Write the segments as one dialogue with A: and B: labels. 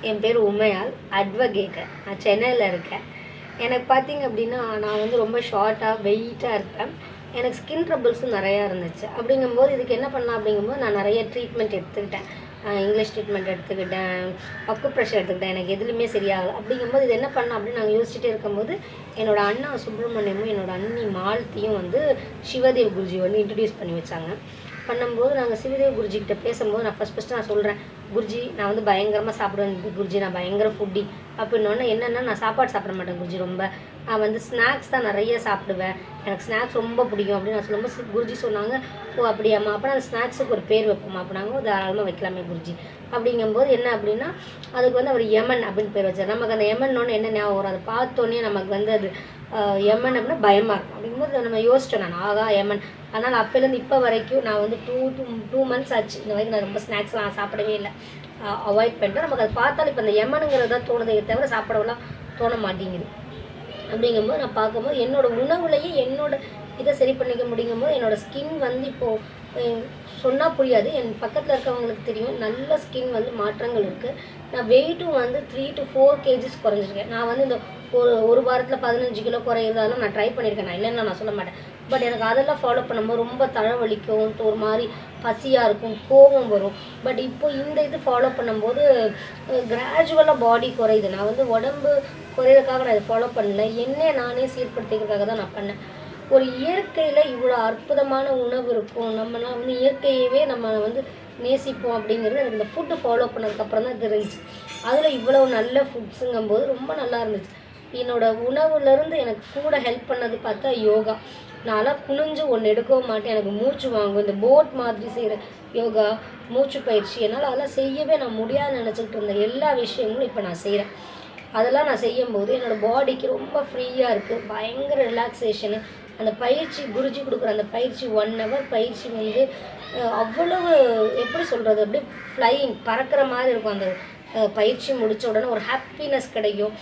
A: என் பேர் உமையால் அட்வொகேட்டர் நான் சென்னையில் இருக்கேன். எனக்கு பார்த்தீங்க அப்படின்னா நான் வந்து ரொம்ப ஷார்ட்டாக வெயிட்டாக இருப்பேன். எனக்கு ஸ்கின் ட்ரபிள்ஸும் நிறையா இருந்துச்சு. அப்படிங்கும்போது இதுக்கு என்ன பண்ணலாம் அப்படிங்கும்போது நான் நிறைய ட்ரீட்மெண்ட் எடுத்துக்கிட்டேன். இங்கிலீஷ் ட்ரீட்மெண்ட் எடுத்துக்கிட்டேன். அக்கு ப்ரெஷர் எடுத்துக்கிட்டேன். எனக்கு எதுலையுமே சரியாகலை. அப்படிங்கும்போது இது என்ன பண்ணலாம் அப்படின்னு நாங்கள் யோசிச்சுட்டே இருக்கும்போது என்னோடய அண்ணா சுப்பிரமணியமும் என்னோடய அண்ணி மாலத்தியும் வந்து சிவதேவ் குருஜி வந்து இன்ட்ரடியூஸ் பண்ணி வச்சாங்க. பண்ணும்போது நாங்கள் சிவதேவ் குருஜி கிட்ட பேசும்போது நான் ஃபஸ்ட் ஃபஸ்ட்டு நான் சொல்கிறேன் குருஜி நான் வந்து பயங்கரமாக சாப்பிடுவேன் குருஜி நான் பயங்கர ஃபுட்டி அப்படின்னோடனே என்னென்னா நான் சாப்பாடு சாப்பிட மாட்டேன் குருஜி ரொம்ப. நான் வந்து ஸ்நாக்ஸ் தான் நிறைய சாப்பிடுவேன். எனக்கு ஸ்நாக்ஸ் ரொம்ப பிடிக்கும் அப்படின்னு நான் சொல்லும்போது குருஜி சொன்னாங்க ஓ அப்படியாம்மா. அப்போ அந்த ஸ்நாக்ஸுக்கு ஒரு பேர் வைப்போமா அப்படின்னாங்க தாராளமாக வைக்கலாமே குருஜி. அப்படிங்கும்போது என்ன அப்படின்னா அதுக்கு வந்து அவர் யமன் அப்படின்னு பேர் வச்சார். நமக்கு அந்த யமன்னொன்னு என்ன ஞாபகம் வரும்? அதை பார்த்தோன்னே நமக்கு வந்து அது எமன் அப்படின்னா பயமாக இருக்கும். அப்படிங்கும்போது நம்ம யோசிச்சேன் நான் ஆகா யமன். அதனால் அப்போலேருந்து இப்போ வரைக்கும் நான் வந்து டூ டூ டூ மந்த்ஸ் ஆச்சு. இந்த வரைக்கும் நான் ரொம்ப ஸ்நாக்ஸ்லாம் நான் சாப்பிடவே இல்லை. அவாய்ட் பண்ணிட்டேன். நமக்கு அதை பார்த்தாலும் இப்போ அந்த எமனுங்கிறது தான் தோணுதே தவிர சாப்பிடவெல்லாம் தோண மாட்டேங்குது. அப்படிங்கும்போது நான் பார்க்கும்போது என்னோட உணவுலையே என்னோட இதை சரி பண்ணிக்க முடியுங்கும்போது என்னோட ஸ்கின் வந்து இப்போது சொன்னால் புரியாது. என் பக்கத்தில் இருக்கவங்களுக்கு தெரியும். நல்ல ஸ்கின் வந்து மாற்றங்கள் இருக்குது நான் வெயிட்டும் வந்து த்ரீ டு ஃபோர் கேஜிஸ் குறைஞ்சிருக்கேன். நான் வந்து இந்த ஒரு ஒரு வாரத்தில் பதினஞ்சு கிலோ குறையிறதாலும் நான் ட்ரை பண்ணியிருக்கேன் நான் இல்லைன்னு நான் சொல்ல மாட்டேன். பட் எனக்கு அதெல்லாம் ஃபாலோ பண்ணும்போது ரொம்ப தலைவலிக்கும் ஒரு மாதிரி பசியாக இருக்கும். கோபம் வரும். பட் இப்போ இந்த இது ஃபாலோ பண்ணும்போது கிராஜுவலாக பாடி குறையுது. நான் வந்து உடம்பு குறையிறதுக்காக நான் இதை ஃபாலோ பண்ணல. என்னை நானே சீர்படுத்திக்கிறதுக்காக தான் நான் பண்ணேன். ஒரு இயற்கையில் இவ்வளோ அற்புதமான உணவு இருக்கும். நம்மலாம் வந்து இயற்கையவே நம்ம வந்து நேசிப்போம் அப்படிங்கிறது எனக்கு இந்த ஃபுட்டு ஃபாலோ பண்ணதுக்கப்புறம் தான் தெரிஞ்சுச்சு. அதில் இவ்வளோ நல்ல ஃபுட்ஸுங்கும்போது ரொம்ப நல்லா இருந்துச்சு. என்னோட உணவுலேருந்து எனக்கு கூட ஹெல்ப் பண்ணது பார்த்தா யோகா. நான்லாம் குனிஞ்சு ஒன்று எடுக்கவும் மாட்டேன். எனக்கு மூச்சு வாங்கும். இந்த போட் மாதிரி செய்கிற யோகா மூச்சு பயிற்சி என்னால் அதெல்லாம் செய்யவே நான் முடியாதுன்னு நினச்சிக்கிட்டு இருந்த எல்லா விஷயங்களும் இப்போ நான் செய்கிறேன் அதெல்லாம் நான் செய்யும்போது என்னோடய பாடிக்கு ரொம்ப ஃப்ரீயாக இருக்குது பயங்கர ரிலாக்ஸேஷனு அந்த பயிற்சி குருஜி கொடுக்குற அந்த பயிற்சி ஒன் ஹவர் பயிற்சி வந்து அவ்வளவு எப்படி சொல்கிறது அப்படியே ஃப்ளைங் பறக்கிற மாதிரி இருக்கும் அந்த பயிற்சி முடித்த உடனே ஒரு ஹாப்பினஸ் கிடைக்கும்.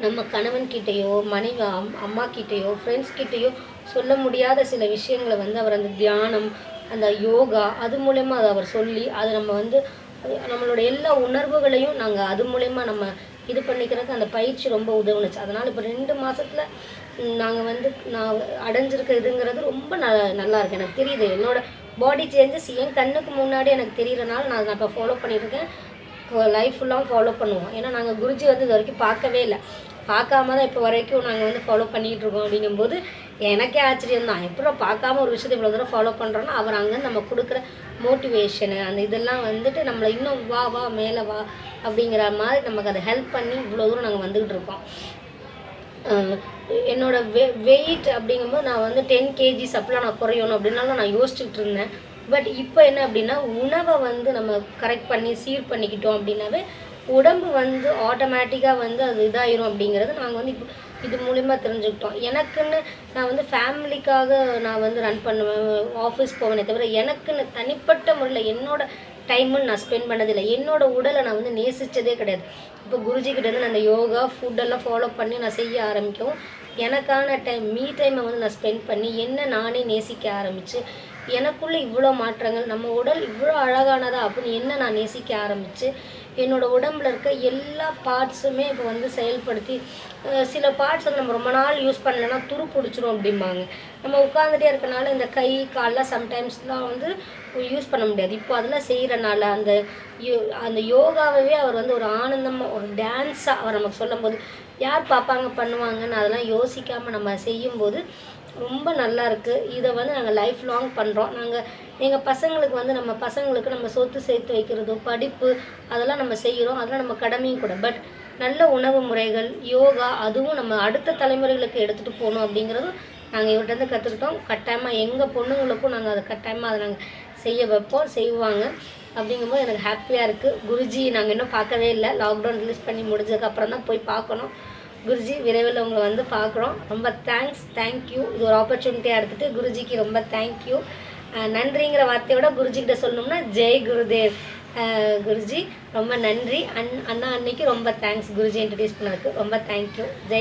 A: நம்ம கணவன் கிட்டேயோ மனைவி அம் அம்மா கிட்டேயோ ஃப்ரெண்ட்ஸ் கிட்டேயோ சொல்ல முடியாத சில விஷயங்களை வந்து அவர் அந்த தியானம் அந்த யோகா அது மூலயமா அதை அவர் சொல்லி அதை நம்ம வந்து நம்மளோட எல்லா உணர்வுகளையும் நாங்கள் அது மூலயமா நம்ம இது பண்ணிக்கிறதுக்கு அந்த பயிற்சி ரொம்ப உதவுனுச்சு. அதனால் இப்போ ரெண்டு மாதத்தில் நாங்கள் வந்து நான் அடைஞ்சிருக்க இதுங்கிறது ரொம்ப ந நல்லா இருக்கு. எனக்கு தெரியுது. என்னோட பாடி சேஞ்சஸ் என் கண்ணுக்கு முன்னாடி எனக்கு தெரியறனால நான் அதை இப்போ ஃபாலோ பண்ணியிருக்கேன். லைஃப் ஃபுல்லாக ஃபாலோ பண்ணுவோம். ஏன்னா நாங்கள் குருஜி வந்து இது வரைக்கும் பார்க்கவே இல்லை. பார்க்காம தான் இப்போ வரைக்கும் நாங்கள் வந்து ஃபாலோ பண்ணிகிட்ருக்கோம் அப்படிங்கும்போது எனக்கே ஆச்சரியம் தான். எப்போ பார்க்காம ஒரு விஷயத்தை இவ்வளோ தூரம் ஃபாலோ பண்ணுறோன்னா அவர் அங்கே நம்ம கொடுக்குற மோட்டிவேஷனு அந்த இதெல்லாம் வந்துட்டு நம்மளை இன்னும் வா வா மேலே வா அப்படிங்கிற மாதிரி நமக்கு அதை ஹெல்ப் பண்ணி இவ்வளோ தூரம் நாங்கள் வந்துக்கிட்டு இருக்கோம். என்னோடய வெ வெயிட் அப்படிங்கும்போது நான் வந்து டென் கேஜிஸ் அப்படிலாம் நான் குறையணும் அப்படின்னாலும் நான் யோசிச்சுட்டு இருந்தேன். பட் இப்போ என்ன அப்படின்னா உணவை வந்து நம்ம கரெக்ட் பண்ணி சீர் பண்ணிக்கிட்டோம் அப்படின்னாவே உடம்பு வந்து ஆட்டோமேட்டிக்காக வந்து அது இதாயிரும் அப்படிங்கிறது நாங்கள் வந்து இப்போ இது மூலிமா தெரிஞ்சுக்கிட்டோம். எனக்குன்னு நான் வந்து ஃபேமிலிக்காக நான் வந்து ரன் பண்ணுவேன் ஆஃபீஸ் போவேனே தவிர எனக்குன்னு தனிப்பட்ட முறையில் என்னோட டைமுன்னு நான் ஸ்பெண்ட் பண்ணதில்லை. என்னோட உடலை நான் வந்து நேசித்ததே கிடையாது. இப்போ குருஜி கிட்ட இருந்து நான் அந்த யோகா ஃபுட்டெல்லாம் ஃபாலோ பண்ணி நான் செய்ய ஆரம்பிக்கவும் எனக்கான டைம் மீ டைமை வந்து நான் ஸ்பெண்ட் பண்ணி என்ன நானே நேசிக்க ஆரம்பித்து எனக்குள்ளே இவ்வளோ மாற்றங்கள் நம்ம உடல் இவ்வளோ அழகானதா அப்படின்னு என்ன நான் நேசிக்க ஆரம்பித்து என்னோட உடம்புல இருக்க எல்லா பார்ட்ஸுமே இப்போ வந்து செயல்படுத்தி சில பார்ட்ஸ் வந்து நம்ம ரொம்ப நாள் யூஸ் பண்ணலன்னா துரு பிடிச்சிரும் அப்படிம்பாங்க. நம்ம உட்காந்துட்டே இருக்கனால இந்த கை கால்லாம் சம்டைம்ஸ்லாம் வந்து யூஸ் பண்ண முடியாது. இப்போ அதெல்லாம் செய்கிறனால அந்த யோ- அந்த யோகாவே அவர் வந்து ஒரு ஆனந்தமாக ஒரு டான்ஸாக அவர் நமக்கு சொல்லும்போது யார் பார்ப்பாங்க பண்ணுவாங்கன்னு அதெல்லாம் யோசிக்காமல் நம்ம செய்யும்போது ரொம்ப நல்லா இருக்குது இதை வந்து நாங்கள் லைஃப் லாங் பண்ணுறோம் நாங்கள் எங்கள் பசங்களுக்கு வந்து நம்ம பசங்களுக்கு நம்ம சொத்து சேர்த்து வைக்கிறதோ படிப்பு அதெல்லாம் நம்ம செய்கிறோம் அதெல்லாம் நம்ம கடமையும் கூட. பட் நல்ல உணவு முறைகள் யோகா அதுவும் நம்ம அடுத்த தலைமுறைகளுக்கு எடுத்துகிட்டு போகணும் அப்படிங்கிறதும் நாங்கள் இவர்கிட்ட கற்றுக்கிட்டோம் கட்டாயமாக எங்கள் பொண்ணுங்களுக்கும் நாங்கள் அதை கட்டாயமாக அதை நாங்கள் செய்ய வைப்போம் செய்வாங்க. அப்படிங்கும்போது எனக்கு ஹாப்பியாக இருக்குது குருஜி நாங்கள் இன்னும் பார்க்கவே இல்லை. லாக்டவுன் ரிலீஸ் பண்ணி முடிஞ்சதுக்கப்புறம் தான் போய் பார்க்கணும். குருஜி விரைவில் உங்களை வந்து பார்க்குறோம். ரொம்ப தேங்க்ஸ் தேங்க்யூ இது ஒரு ஆப்பர்ச்சுனிட்டியாக எடுத்துகிட்டு குருஜிக்கு ரொம்ப தேங்க்யூ நன்றிங்கிற வார்த்தையோட குருஜிக்கிட்ட சொல்லணும்னா ஜெய் குருதேவ். குருஜி ரொம்ப நன்றி. அன் அண்ணா அன்னைக்கு ரொம்ப தேங்க்ஸ் குருஜி இன்ட்ரடியூஸ் பண்ணதுக்கு. ரொம்ப தேங்க்யூ ஜெய்